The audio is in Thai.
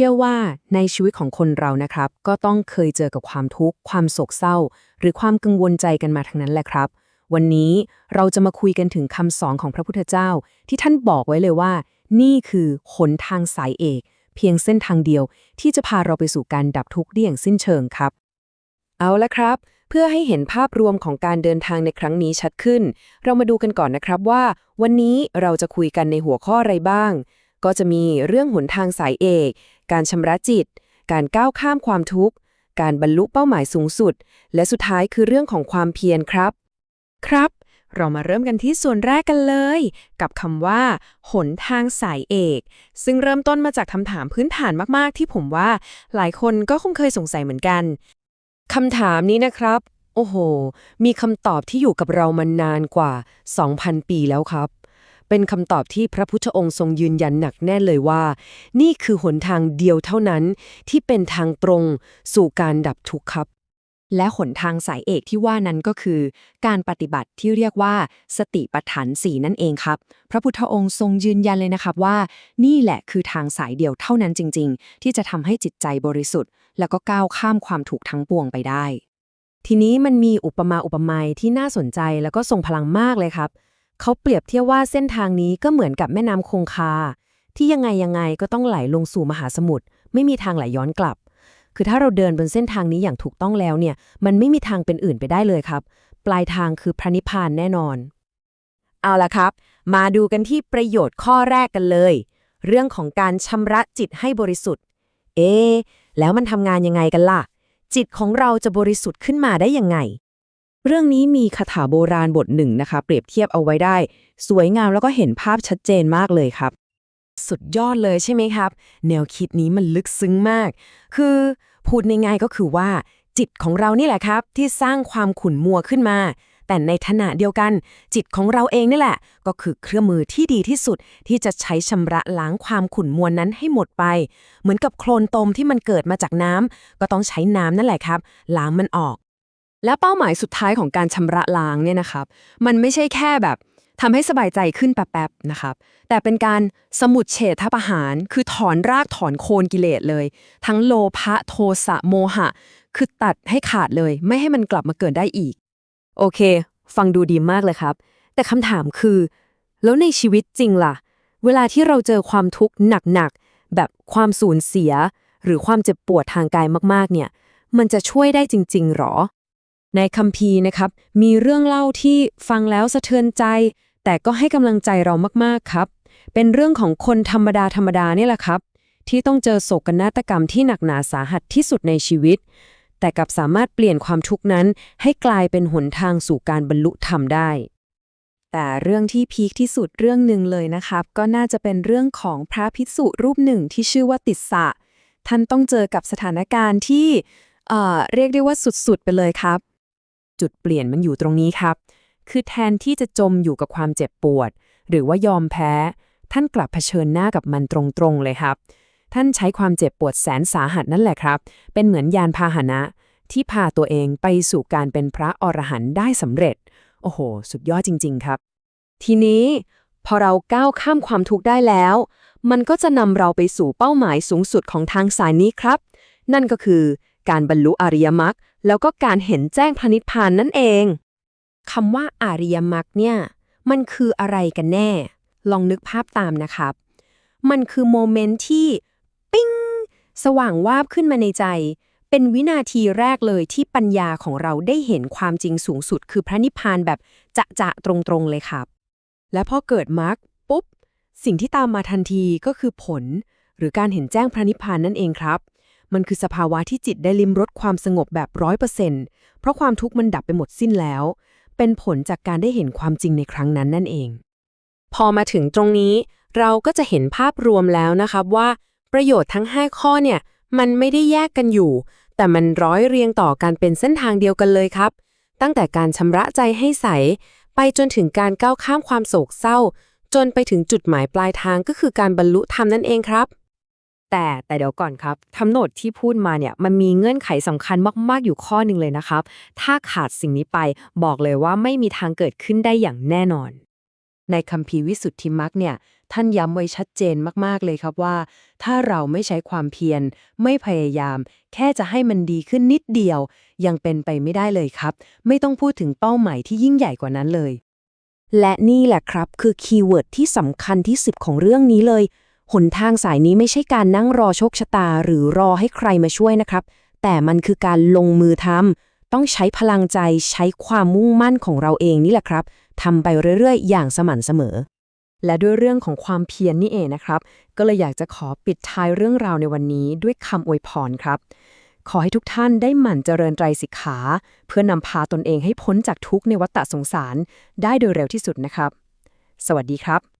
ชื่อว่าในชีวิตของคนเรานะครับ ก็ต้องเคยเจอกับความทุกข์ ความโศกเศร้า หรือความกังวลใจกันมาทั้งนั้นแหละครับ วันนี้เราจะมาคุยกันถึงคำสอนของพระพุทธเจ้า ที่ท่านบอกไว้เลยว่า นี่คือหนทางสายเอก เพียงเส้นทางเดียว ที่จะพาเราไปสู่การดับทุกข์ได้อย่างสิ้นเชิงครับ เอาละครับ เพื่อให้เห็นภาพรวมของการเดินทางในครั้งนี้ชัดขึ้น เรามาดูกันก่อนนะครับว่า วันนี้เราจะคุยกันในหัวข้ออะไรบ้างก็จะมีเรื่องหนทางสายเอก การชำระจิต การก้าวข้ามความทุกข์ การบรรลุเป้าหมายสูงสุด และสุดท้ายคือเรื่องของความเพียรครับ ครับ เรามาเริ่มกันที่ส่วนแรกกันเลย กับคำว่า หนทางสายเอก ซึ่งเริ่มต้นมาจากคำถามพื้นฐานมากๆ ที่ผมว่า หลายคนก็คงเคยสงสัยเหมือนกันคำถามนี้นะครับ โอ้โห มีคำตอบที่อยู่กับเรามานานกว่า 2,000 ปีแล้วครับ เป็นคำตอบที่พระพุทธองค์ทรงยืนยันหนักแน่นเลยว่า นี่คือหนทางเดียวเท่านั้นที่เป็นทางตรงสู่การดับทุกข์ครับ และหนทางสายเอกที่ว่านั้นก็คือ การปฏิบัติที่เรียกว่า สติปัฏฐานสีนั่นเองครับ พระพุทธองค์ทรงยืนยันเลยนะครับว่า นี่แหละคือทางสายเดียวเท่านั้นจริง ๆ ที่จะทำให้จิตใจบริสุทธิ์ แล้วก็ก้าวข้ามความถูกทั้งปวงไปได้ทีนี้มันมีอุปมาอุปไมยที่น่าสนใจแล้วก็ทรงพลังมากเลยครับ เขาเปรียบเทียบว่าเส้นทางนี้ก็เหมือนกับแม่น้ำคงคา ที่ยังไงยังไงก็ต้องไหลลงสู่มหาสมุทรไม่มีทางไหลย้อนกลับ คือถ้าเราเดินบนเส้นทางนี้อย่างถูกต้องแล้วเนี่ย มันไม่มีทางเป็นอื่นไปได้เลยครับ ปลายทางคือพระนิพพานแน่นอน เอาละครับ มาดูกันที่ประโยชน์ข้อแรกกันเลย เรื่องของการชำระจิตให้บริสุทธิ์ เอ๊แล้วมันทำงานยังไงกันล่ะ จิตของเราจะบริสุทธิ์ขึ้นมาได้ยังไง เรื่องนี้มีคาถาโบราณบทหนึ่งนะคะ เปรียบเทียบเอาไว้ได้ สวยงามแล้วก็เห็นภาพชัดเจนมากเลยครับ สุดยอดเลยใช่ไหมครับ แนวคิดนี้มันลึกซึ้งมาก คือพูดง่ายๆก็คือว่า จิตของเรานี่แหละครับ ที่สร้างความขุ่นมัวขึ้นมา แต่ในขณะเดียวกัน จิตของเราเองนี่แหละ ก็คือเครื่องมือที่ดีที่สุด ที่จะใช้ชำระล้างความขุ่นมัวนั้นให้หมดไป เหมือนกับโคลนตมที่มันเกิดมาจากน้ำก็ต้องใช้น้ำนั่นแหละครับ ล้างมันออก และเป้าหมายสุดท้ายของการชำระล้างเนี่ยนะครับ มันไม่ใช่แค่แบบทำให้สบายใจขึ้นแป๊บๆนะครับ แต่เป็นการสมุดเฉทประหาร คือถอนรากถอนโคนกิเลสเลย ทั้งโลภะโทสะโมหะ คือตัดให้ขาดเลย ไม่ให้มันกลับมาเกิดได้อีก โอเค ฟังดูดีมากเลยครับ แต่คำถามคือ แล้วในชีวิตจริงล่ะ เวลาที่เราเจอความทุกข์หนักๆ แบบความสูญเสีย หรือความเจ็บปวดทางกายมากๆ เนี่ย มันจะช่วยได้จริง ๆหรอ ในคัมภีร์นะครับ มีเรื่องเล่าที่ฟังแล้วสะเทือนใจ แต่ก็ให้กำลังใจเรามากๆครับ เป็นเรื่องของคนธรรมดาธรรมดานี่แหละครับ ที่ต้องเจอโศกนาฏกรรมที่หนักหนาสาหัสที่สุดในชีวิต แต่กลับสามารถเปลี่ยนความทุกข์นั้น ให้กลายเป็นหนทางสู่การบรรลุธรรมได้แต่เรื่องที่พีคที่สุดเรื่องหนึ่งเลยนะครับ ก็น่าจะเป็นเรื่องของพระภิกษุรูปหนึ่งที่ชื่อว่าติสสะ ท่านต้องเจอกับสถานการณ์ที่เอ่อเรียกได้ว่าสุดๆ ไปเลยครับ จุดเปลี่ยนมันอยู่ตรงนี้ครับ คือแทนที่จะจมอยู่กับความเจ็บปวด หรือว่ายอมแพ้ ท่านกลับเผชิญหน้ากับมันตรงๆเลยครับ ท่านใช้ความเจ็บปวดแสนสาหัสนั่นแหละครับ เป็นเหมือนยานพาหนะ ที่พาตัวเองไปสู่การเป็นพระอรหันต์ได้สำเร็จ โอ้โห สุดยอดจริง ๆ ครับ ทีนี้พอเราก้าวข้ามความทุกข์ได้แล้ว มันก็จะนำเราไปสู่เป้าหมายสูงสุดของทางสายนี้ครับ นั่นก็คือ การบรรลุอริยมรรคแล้วก็การเห็นแจ้งพระนิพพานนั่นเองคำว่าอริยมรรคเนี่ย มันคืออะไรกันแน่ ลองนึกภาพตามนะครับ มันคือโมเมนต์ที่ ปิ้ง สว่างวาบขึ้นมาในใจ เป็นวินาทีแรกเลยที่ปัญญาของเราได้เห็นความจริงสูงสุด คือพระนิพพานแบบจะจะๆตรงๆเลยครับ และพอเกิดมรรคปุ๊บ สิ่งที่ตามมาทันทีก็คือผล หรือการเห็นแจ้งพระนิพพานนั่นเองครับ มันคือสภาวะที่จิตได้ลิมรสความสงบแบบร้อยเปอร์เซ็นต์เพราะความทุกข์มันดับไปหมดสิ้นแล้ว เป็นผลจากการได้เห็นความจริงในครั้งนั้นนั่นเอง พอมาถึงตรงนี้ เราก็จะเห็นภาพรวมแล้วนะครับว่า ประโยชน์ทั้ง 5 ข้อเนี่ย มันไม่ได้แยกกันอยู่ แต่มันร้อยเรียงต่อกันเป็นเส้นทางเดียวกันเลยครับ ตั้งแต่การชำระใจให้ใส ไปจนถึงการก้าวข้ามความโศกเศร้า จนไปถึงจุดหมายปลายทางก็คือการบรรลุธรรมนั่นเองครับ แต่แต่เดี๋ยวก่อนครับทำโนดที่พูดมาเนี่ยมันมีเงื่อนไขสำคัญมากๆอยู่ข้อหนึ่งเลยนะครับ ถ้าขาดสิ่งนี้ไปบอกเลยว่าไม่มีทางเกิดขึ้นได้อย่างแน่นอน ในคัมภีร์วิสุทธิมรรคเนี่ย ท่านย้ำไว้ชัดเจนมากๆเลยครับว่า ถ้าเราไม่ใช้ความเพียร ไม่พยายาม แค่จะให้มันดีขึ้นนิดเดียว ยังเป็นไปไม่ได้เลยครับ ไม่ต้องพูดถึงเป้าหมายที่ยิ่งใหญ่กว่านั้นเลย และนี่แหละครับ คือคีย์เวิร์ดที่สำคัญที่สุดของเรื่องนี้เลย หนทางสายนี้ไม่ใช่การนั่งรอโชคชะตาหรือรอให้ใครมาช่วยนะครับ แต่มันคือการลงมือทำต้องใช้พลังใจใช้ความมุ่งมั่นของเราเองนี่แหละครับทำไปเรื่อย ๆ อย่างสม่ำเสมอ และด้วยเรื่องของความเพียรนนี่เองนะครับ ก็เลยอยากจะขอปิดท้ายเรื่องราวในวันนี้ด้วยคำอวยพรครับ ขอให้ทุกท่านได้หมั่นเจริญไตรสิกขา เพื่อนำพาตนเองให้พ้นจากทุกข์ในวัฏฏะสงสาร ได้โดยเร็วที่สุดนะครับ สวัสดีครับ